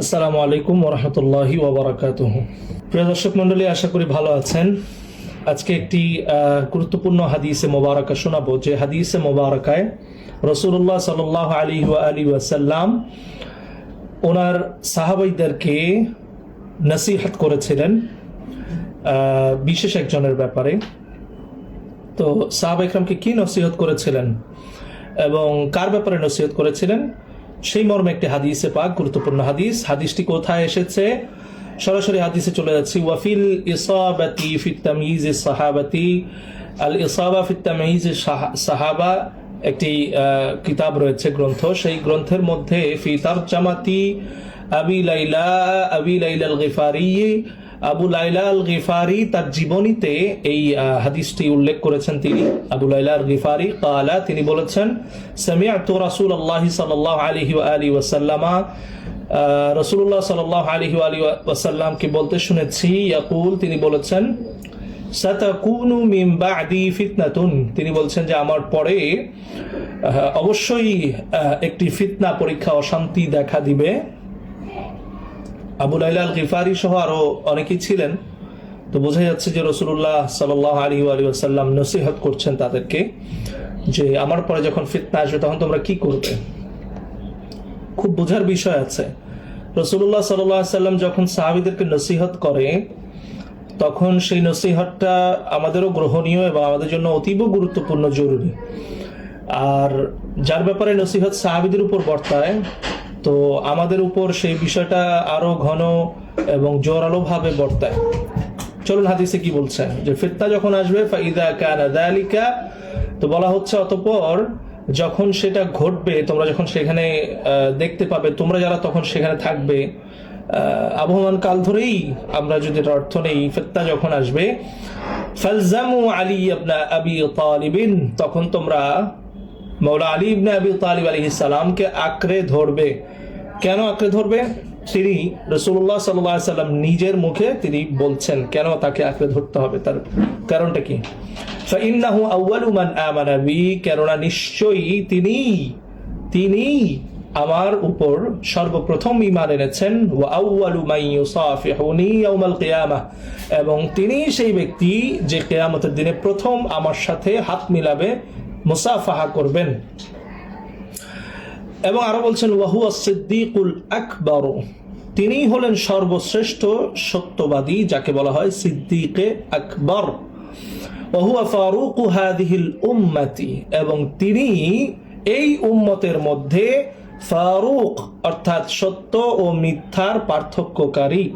আসসালামু আলাইকুম ওরহামতুল্লাহি ওবরাকাতুহ প্রিয় দর্শক মণ্ডলী, আশা করি ভালো আছেন। আজকে একটি গুরুত্বপূর্ণ হাদিসে মোবারকা শোনাবো। যে হাদিসে মোবারকায় রসুল্লাহ সাল আলী আলী ওয়াসাল্লাম ওনার সাহাবাইদেরকে নসিহাত করেছিলেন বিশেষ একজনের ব্যাপারে। তো সাহাব ইকরামকে কি নসিহত করেছিলেন এবং কার ব্যাপারে নসিহত করেছিলেন? সেই মর্মে একটি হাদিসে পাক, গুরুত্বপূর্ণ হাদিস। হাদিসটি কোথায় এসেছে? সরাসরি হাদিসে চলে যাচ্ছি। ওয়াফিল ইসাবাতি ফিত তামিজ সাহাবাতি। আল ইসাবা ফিত তামিজ সাহাবা একটি কিতাব রয়েছে, গ্রন্থ। সেই গ্রন্থের মধ্যে ফিতার তারজামাতি আবি লাইলা আবি লাইলা আল গিফারি আবু লাইলা আল গিফারি তার জীবনীতে এই হাদিসটি উল্লেখ করেছেন তিনি। আবু লাইলা আল গিফারি কালা, তিনি বলেছেন রাসূলুল্লাহি সাল্লাল্লাহু আলাইহি ওয়া আলিহি ওয়াসাল্লামা। রসুল্লাহ সাল্লাহ আলহি আলী ওয়াসাল্লামকে বলতে শুনেছি, ইয়াকুল, তিনি বলেছেন, সাতাকুনু মিম বাদি ফিতনাতুন। তিনি বলছেন যে, আমার পরে অবশ্যই একটি ফিতনা, পরীক্ষা, অশান্তি দেখা দিবে। আবু লাইলা আল গিফারি সহ আরও অনেকেই ছিলেন। তো বোঝা যাচ্ছে যে রসুল্লাহ সাল্লাহ আলী নসিহত করছেন তাদেরকে যে আমার পরে যখন ফিতনা আসবে তখন তোমরা কি করবে? খুব বোঝার বিষয় আছে। রসুল্লাহ সাল্লাম যখন সাহাবিদেরকে নসিহত করে, তখন সেই নসিহতটা আমাদেরও গ্রহণীয় এবং আমাদের জন্য অতীব গুরুত্বপূর্ণ, জরুরি। আর যার ব্যাপারে নসিহত সাহাবিদের উপর বর্তায় তো আমাদের উপর সেই বিষয়টা আরও ঘন এবং জোরালো ভাবে বর্তায়। চলুন হাদিসে কি বলছেন যে ফিতনা যখন আসবে, ফাইদা কানা দালিকা, তো বলা হচ্ছে, অতপর যখন সেটা ঘটবে, তোমরা যখন সেখানে দেখতে পাবে, তোমরা যারা তখন সেখানে থাকবে আবহমান কাল ধরেই আমরা যদি অর্থ নেই, ফিতনা যখন আসবে, ফালজামু আলী আবনা আবি তালিবিন, তখন তোমরা মৌলা আলী ইবনে আবি তালিব আলী সালামকে আঁকড়ে ধরবে। কেন আঁকড়ে ধরবে? তিনি রসুল্লাহ সাল্লাহ সাল্লাম নিজের মুখে তিনি বলছেন, কেন তাকে আঁকড়ে ধরতে হবে? তার কারণটা কি? কেননা নিশ্চয়ই তিনি তিনি আমার উপর সর্বপ্রথম ইমান এনেছেন। এবং তিনি সেই ব্যক্তি যে কিয়ামতের দিনে প্রথম আমার সাথে হাত মিলাবে মুসাফাহা করবেন। এবং আরও বলছেন ওয়াহু সিদ্দিকুল আকবর। তিনি হলেন সর্বশ্রেষ্ঠ সত্যবাদী, যাকে বলা হয় সিদ্দিকে আকবর। ওহুয়া ফারুক হাদিহিল উম্মতি। এবং তিনি এই উম্মতের মধ্যে ফারুক, অর্থাৎ সত্য ও মিথ্যার পার্থক্যকারী।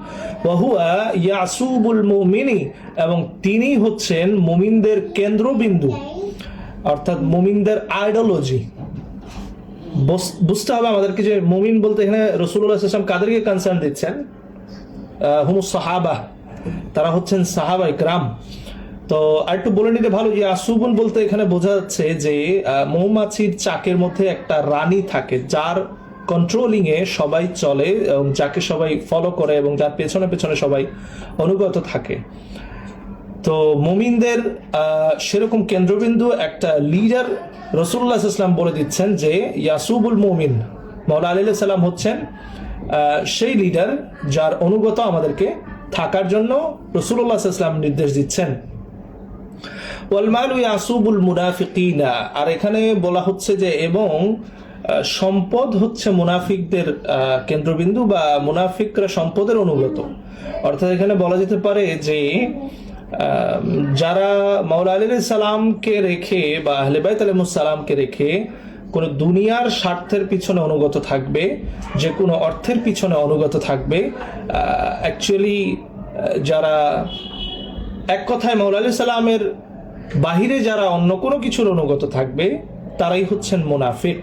ওহুয়া ইয়াসুবুল মুমিনী। এবং তিনি হচ্ছেন মুমিনদের কেন্দ্রবিন্দু। অর্থাৎ মুমিনদের আইডিওলজি। বুঝতে হবে আমাদেরকে যে মুমিন বলতে এখানে রসুল্লাহ ইসলাম কাদেরকে কনসার্ন দিচ্ছেন? হুমুস সাহাবা। তারা হচ্ছেন সাহাবা ইকরাম। তো আরেকটু বলে নিতে ভালো যে আসুবন বলতে এখানে বোঝা যাচ্ছে যে মৌমাছির চাকের মধ্যে একটা রানী থাকে, যার কন্ট্রোলিং এ সবাই চলে এবং যাকে সবাই ফলো করে এবং যার পেছনে পেছনে সবাই অনুগত থাকে। তো মুমিনদের সেরকম কেন্দ্রবিন্দু একটা লিডার রসুল্লাহ ইসলাম বলে দিচ্ছেন যে ইয়াসুবুল মুমিন মৌলা আলী সাল্লাম হচ্ছেন সেই লিডার যার অনুগত আমাদেরকে থাকার জন্য রসুল্লাহ ইসলাম নির্দেশ দিচ্ছেন। ওয়ালমালু ইয়াসুবুল মুনাফিকিনা, আর এখানে বলা হচ্ছে যে এবং সম্পদ হচ্ছে মুনাফিকদের কেন্দ্রবিন্দু বা মুনাফিকরা সম্পদের অনুগত। অর্থাৎ এখানে বলা যেতে পারে যে যারা মাওলা আলী সালামকে রেখে বা আহলেবাইত আলমুসালামকে রেখে কোন দুনিয়ার স্বার্থের পিছনে অনুগত থাকবে, যে কোনো অর্থের পিছনে অনুগত থাকবে অ্যাকচুয়ালি যারা এক কথায় মৌলা আলী সাল্লামের বাহিরে যারা অন্য কোনো কিছুর অনুগত থাকবে, তারাই হচ্ছেন মুনাফিক।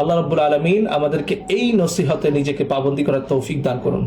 আল্লাহ রব্বুল আলমিন আমাদেরকে এই নসিহতে নিজেকে পাবন্দি করার তৌফিক দান করুন।